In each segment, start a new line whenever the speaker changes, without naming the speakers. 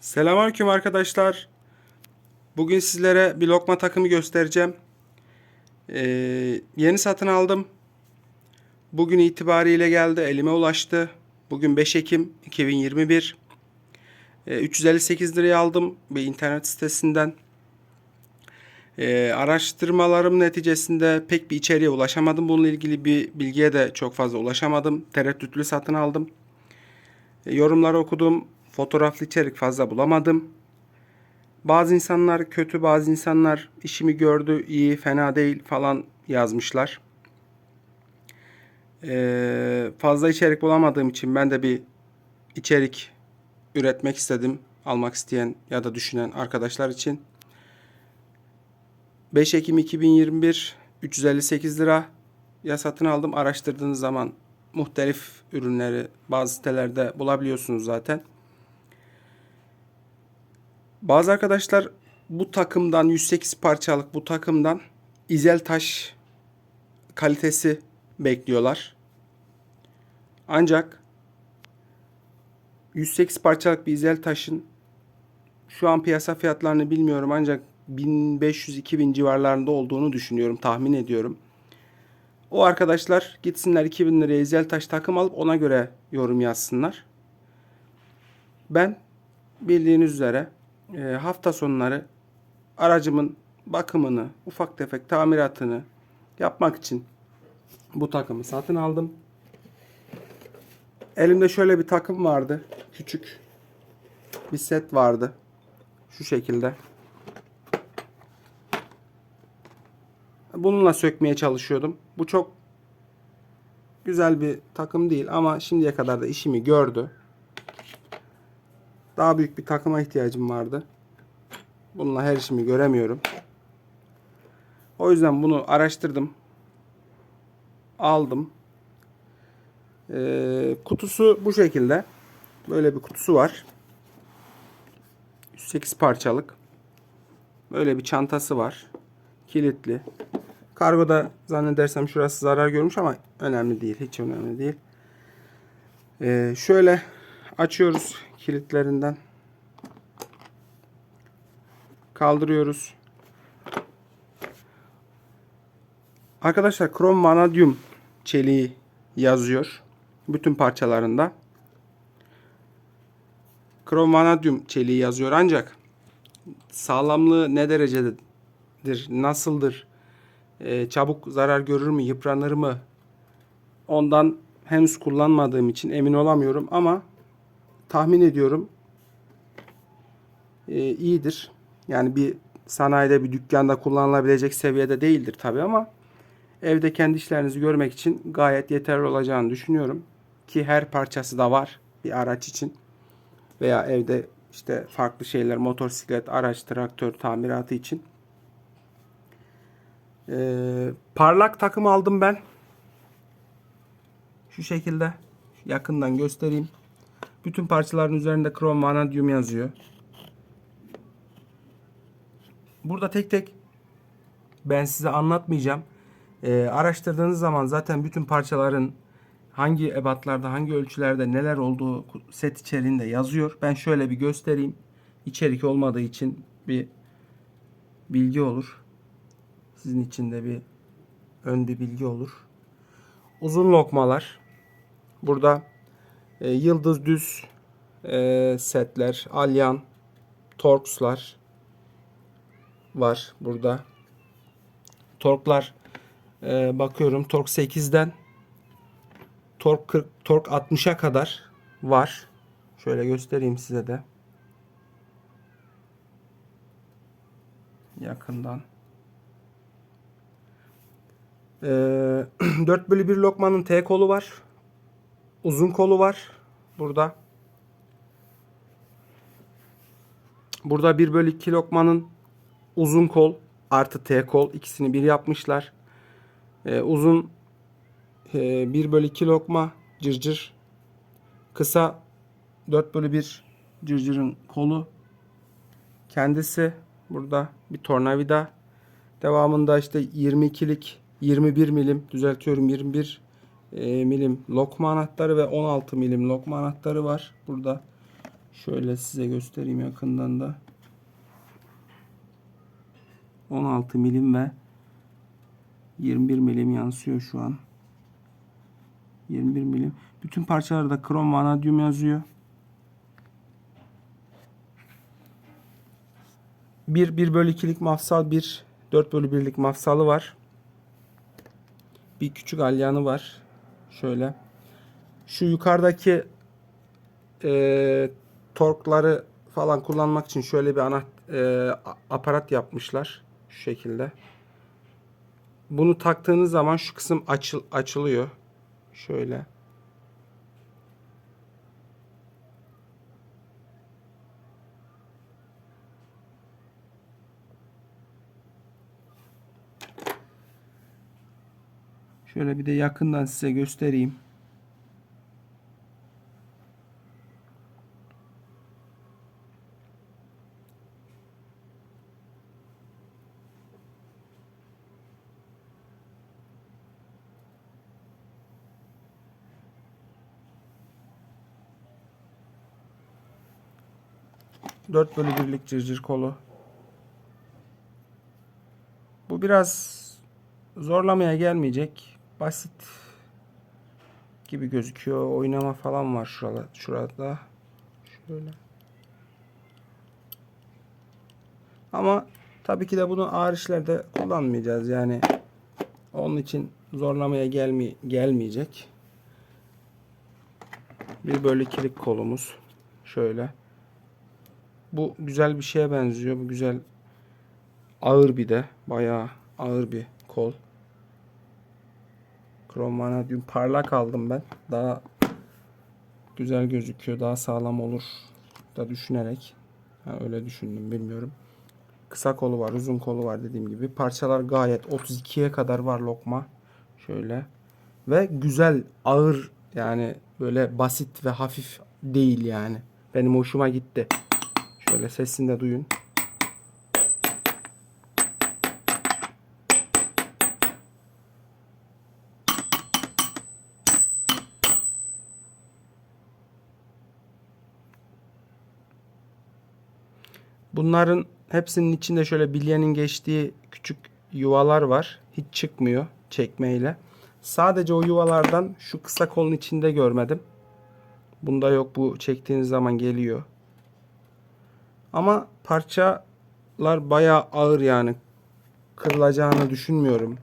Selamünaleyküm arkadaşlar. Bugün sizlere bir lokma takımı göstereceğim. Ee, yeni satın aldım. Bugün itibariyle geldi, elime ulaştı. Bugün 5 Ekim 2021. Ee, 358 liraya aldım bir internet sitesinden. Ee, araştırmalarım neticesinde pek bir içeriğe ulaşamadım. Bununla ilgili bir bilgiye de çok fazla ulaşamadım. Tereddütlü satın aldım. E, Yorumları okudum. Fotoğraflı içerik fazla bulamadım. Bazı insanlar kötü, bazı insanlar işimi gördü, iyi, fena değil falan yazmışlar. Ee, fazla içerik bulamadığım için ben de bir içerik üretmek istedim. Almak isteyen ya da düşünen arkadaşlar için. 5 Ekim 2021 358 lira ya satın aldım. Araştırdığınız zaman muhtelif ürünleri bazı sitelerde bulabiliyorsunuz zaten. Bazı arkadaşlar bu takımdan 108 parçalık bu takımdan izel taş kalitesi bekliyorlar. Ancak 108 parçalık bir izel taşın şu an piyasa fiyatlarını bilmiyorum ancak 1500-2000 civarlarında olduğunu düşünüyorum, tahmin ediyorum. O arkadaşlar gitsinler 2000 liraya izel taş takım alıp ona göre yorum yazsınlar. Ben bildiğiniz üzere e, hafta sonları aracımın bakımını, ufak tefek tamiratını yapmak için bu takımı satın aldım. Elimde şöyle bir takım vardı. Küçük bir set vardı. Şu şekilde. Bununla sökmeye çalışıyordum. Bu çok güzel bir takım değil ama şimdiye kadar da işimi gördü. Daha büyük bir takıma ihtiyacım vardı. Bununla her işimi göremiyorum. O yüzden bunu araştırdım. Aldım. Ee, kutusu bu şekilde. Böyle bir kutusu var. 108 parçalık. Böyle bir çantası var. Kilitli. Kargoda zannedersem şurası zarar görmüş ama önemli değil. Hiç önemli değil. Ee, şöyle açıyoruz kilitlerinden. Kaldırıyoruz. Arkadaşlar krom vanadyum çeliği yazıyor. Bütün parçalarında. Krom vanadyum çeliği yazıyor ancak sağlamlığı ne derecededir, nasıldır, e, çabuk zarar görür mü, yıpranır mı? Ondan henüz kullanmadığım için emin olamıyorum ama tahmin ediyorum e, iyidir. Yani bir sanayide bir dükkanda kullanılabilecek seviyede değildir tabi ama evde kendi işlerinizi görmek için gayet yeterli olacağını düşünüyorum. Ki her parçası da var bir araç için veya evde işte farklı şeyler motosiklet, araç, traktör tamiratı için. Ee, parlak takım aldım ben. Şu şekilde yakından göstereyim. Bütün parçaların üzerinde krom vanadyum yazıyor. Burada tek tek ben size anlatmayacağım. Ee, araştırdığınız zaman zaten bütün parçaların hangi ebatlarda, hangi ölçülerde neler olduğu set içeriğinde yazıyor. Ben şöyle bir göstereyim. İçerik olmadığı için bir bilgi olur. Sizin için de bir ön bir bilgi olur. Uzun lokmalar. Burada e, yıldız düz e, setler, alyan, torkslar var burada. Torklar e, bakıyorum tork 8'den tork 40, tork 60'a kadar var. Şöyle göstereyim size de. Yakından. Ee, 4 bölü 1 lokmanın T kolu var. Uzun kolu var. Burada. Burada 1 bölü 2 lokmanın uzun kol artı T kol ikisini bir yapmışlar. Ee, uzun e, 1 bölü 2 lokma cırcır. Kısa 4 bölü 1 cırcırın kolu. Kendisi burada bir tornavida. Devamında işte 22'lik 21 milim düzeltiyorum 21 e, milim lokma anahtarı ve 16 milim lokma anahtarı var. Burada Şöyle size göstereyim yakından da. 16 milim ve 21 milim yansıyor şu an. 21 milim. Bütün parçalarda krom vanadyum yazıyor. Bir 1 bölü 2'lik mafsal, bir 4 bölü 1'lik mafsalı var. Bir küçük alyanı var. Şöyle. Şu yukarıdaki e, torkları falan kullanmak için şöyle bir ana e, aparat yapmışlar. Şu şekilde. Bunu taktığınız zaman şu kısım açıl, açılıyor. Şöyle. Şöyle bir de yakından size göstereyim. Dört bölü birlik cırcır kolu. Bu biraz zorlamaya gelmeyecek. Basit gibi gözüküyor. Oynama falan var şurada. Şurada. Şöyle. Ama tabii ki de bunu ağır işlerde kullanmayacağız. Yani onun için zorlamaya gelmi gelmeyecek. Bir bölü ikilik kolumuz. Şöyle. Bu güzel bir şeye benziyor. Bu güzel ağır bir de. Bayağı ağır bir kol. Krom vanadyum parlak aldım ben. Daha güzel gözüküyor. Daha sağlam olur da düşünerek. Ha, öyle düşündüm bilmiyorum. Kısa kolu var, uzun kolu var dediğim gibi. Parçalar gayet 32'ye kadar var lokma. Şöyle. Ve güzel, ağır yani böyle basit ve hafif değil yani. Benim hoşuma gitti. Şöyle sesini de duyun. Bunların hepsinin içinde şöyle bilyenin geçtiği küçük yuvalar var. Hiç çıkmıyor çekmeyle. Sadece o yuvalardan şu kısa kolun içinde görmedim. Bunda yok bu çektiğiniz zaman geliyor. Ama parçalar bayağı ağır yani. Kırılacağını düşünmüyorum.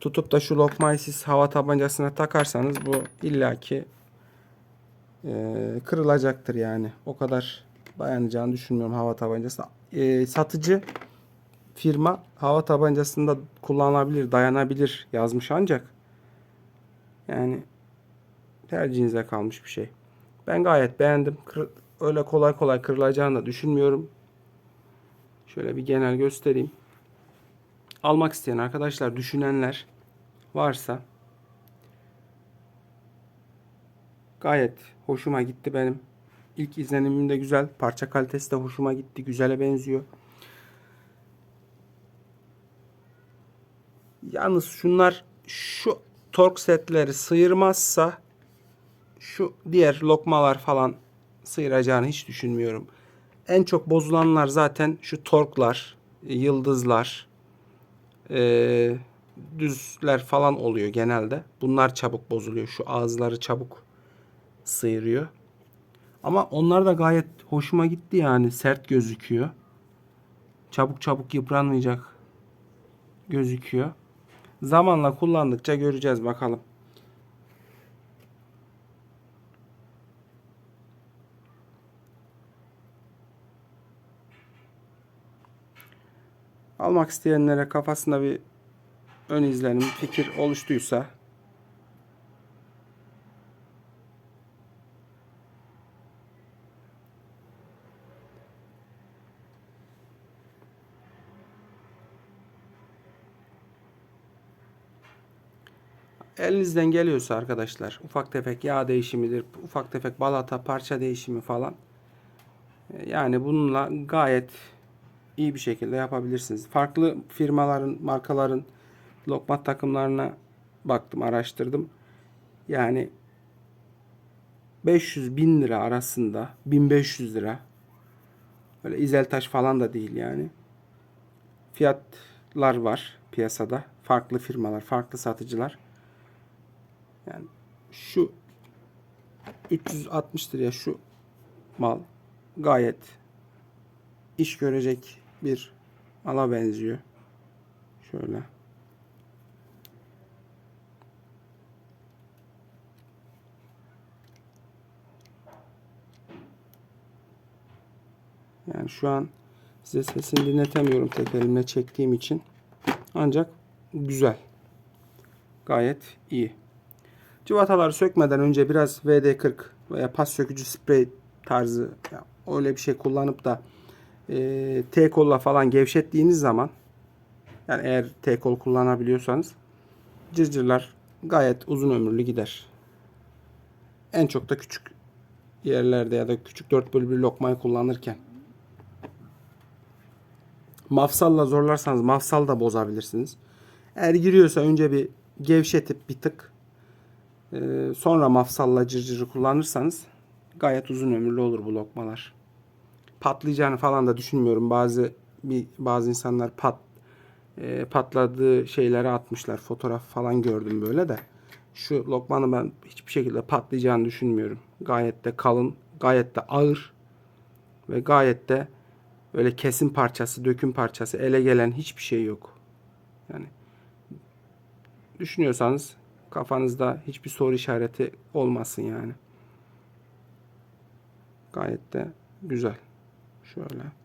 Tutup da şu lokmayı siz hava tabancasına takarsanız bu illaki e, kırılacaktır yani. O kadar dayanacağını düşünmüyorum hava tabancası. E, satıcı firma hava tabancasında kullanılabilir, dayanabilir yazmış ancak yani tercihinize kalmış bir şey. Ben gayet beğendim. Kır, öyle kolay kolay kırılacağını da düşünmüyorum. Şöyle bir genel göstereyim. Almak isteyen arkadaşlar, düşünenler varsa gayet hoşuma gitti benim. İlk izlenimim de güzel. Parça kalitesi de hoşuma gitti. Güzele benziyor. Yalnız şunlar şu tork setleri sıyırmazsa şu diğer lokmalar falan sıyıracağını hiç düşünmüyorum. En çok bozulanlar zaten şu torklar, yıldızlar, e, düzler falan oluyor genelde. Bunlar çabuk bozuluyor. Şu ağızları çabuk sıyırıyor. Ama onlar da gayet hoşuma gitti yani. Sert gözüküyor. Çabuk çabuk yıpranmayacak gözüküyor. Zamanla kullandıkça göreceğiz bakalım. Almak isteyenlere kafasında bir ön izlenim, fikir oluştuysa elinizden geliyorsa arkadaşlar ufak tefek yağ değişimidir, ufak tefek balata parça değişimi falan. E, yani bununla gayet iyi bir şekilde yapabilirsiniz. Farklı firmaların, markaların lokma takımlarına baktım, araştırdım. Yani 500 bin lira arasında 1500 lira. Öyle izeltaş falan da değil yani. Fiyatlar var piyasada. Farklı firmalar farklı satıcılar yani şu 360 liraya şu mal gayet iş görecek bir mala benziyor. Şöyle. Yani şu an size sesini dinletemiyorum tek elimle çektiğim için. Ancak güzel. Gayet iyi. Cıvataları sökmeden önce biraz VD40 veya pas sökücü sprey tarzı öyle bir şey kullanıp da e, T-kolla falan gevşettiğiniz zaman yani eğer T-kol kullanabiliyorsanız cırcırlar gayet uzun ömürlü gider. En çok da küçük yerlerde ya da küçük 4 bölü 1 lokmayı kullanırken. Mafsalla zorlarsanız mafsal da bozabilirsiniz. Eğer giriyorsa önce bir gevşetip bir tık sonra mafsalla cırcırı kullanırsanız gayet uzun ömürlü olur bu lokmalar. Patlayacağını falan da düşünmüyorum. Bazı bir bazı insanlar pat e, patladığı şeyleri atmışlar. Fotoğraf falan gördüm böyle de. Şu lokmanı ben hiçbir şekilde patlayacağını düşünmüyorum. Gayet de kalın, gayet de ağır ve gayet de öyle kesim parçası, döküm parçası, ele gelen hiçbir şey yok. Yani düşünüyorsanız kafanızda hiçbir soru işareti olmasın yani. Gayet de güzel. Şöyle.